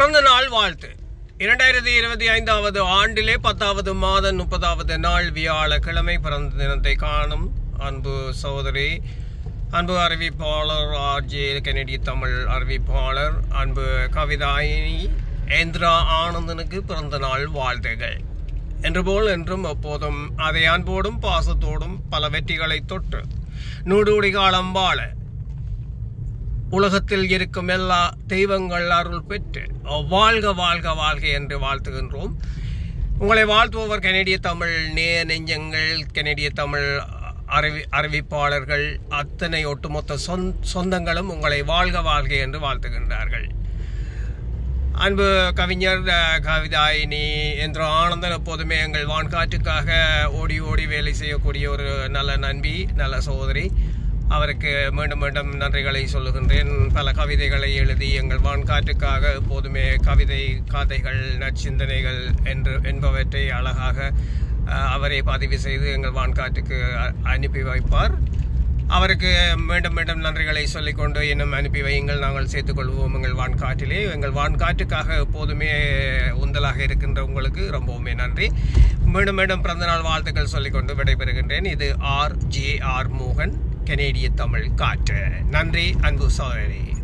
பிறந்த நாள் வாழ்த்து. இரண்டாயிரத்தி இருபத்தி ஐந்தாவது ஆண்டிலே பத்தாவது மாதம் முப்பதாவது நாள் வியாழக்கிழமை பிறந்த தினத்தை காணும் அன்பு சகோதரி அன்பு அறிவிப்பாளர் ஆர்ஜே கெனடி தமிழ் அறிவிப்பாளர் அன்பு கவிதாயினி ஏந்திரா ஆனந்தனுக்கு பிறந்த நாள் வாழ்த்துகள். என்று போல் என்றும் எப்போதும் அதை அன்போடும் பாசத்தோடும் பல வெற்றிகளை தொட்டு நூடூடி காலம் வாழ உலகத்தில் இருக்கும் எல்லா தெய்வங்கள் அருள் பெற்று வாழ்க வாழ்க வாழ்க என்று வாழ்த்துகின்றோம். உங்களை வாழ்த்துபவர் கனடிய தமிழ் நேய நெஞ்சங்கள் கனடிய தமிழ் அறிவி அறிவிப்பாளர்கள் அத்தனை ஒட்டுமொத்த சொந் சொந்தங்களும் உங்களை வாழ்க வாழ்க என்று வாழ்த்துகின்றார்கள். அன்பு கவிஞர் கவிதாயினி என்ற ஆனந்தன் எப்போதுமே எங்கள் வான்காற்றுக்காக ஓடி ஓடி வேலை செய்யக்கூடிய ஒரு நல்ல நண்பி நல்ல சகோதரி. அவருக்கு மீண்டும் மீண்டும் நன்றிகளை சொல்லுகின்றேன். பல கவிதைகளை எழுதி எங்கள் வான்காற்றுக்காக எப்போதுமே கவிதை கதைகள் நற்சிந்தனைகள் என்று என்பவற்றை அழகாக அவரை பதிவு செய்து எங்கள் வான்காற்றுக்கு அனுப்பி வைப்பார். அவருக்கு மீண்டும் மீண்டும் நன்றிகளை சொல்லிக்கொண்டு இன்னும் அனுப்பி வையுங்கள். நாங்கள் சேர்த்துக்கொள்வோம் எங்கள் வான்காட்டிலே எங்கள் வான்காட்டுக்காக எப்போதுமே உந்தலாக இருக்கின்ற உங்களுக்கு ரொம்பவுமே நன்றி. மீண்டும் மீண்டும் பிறந்தநாள் வாழ்த்துக்கள் சொல்லிக்கொண்டு விடைபெறுகின்றேன். இது ஆர் ஜே ஆர் மோகன். கனேடிய தமிழ் காற்று. நன்றி அன்பு சோழரே.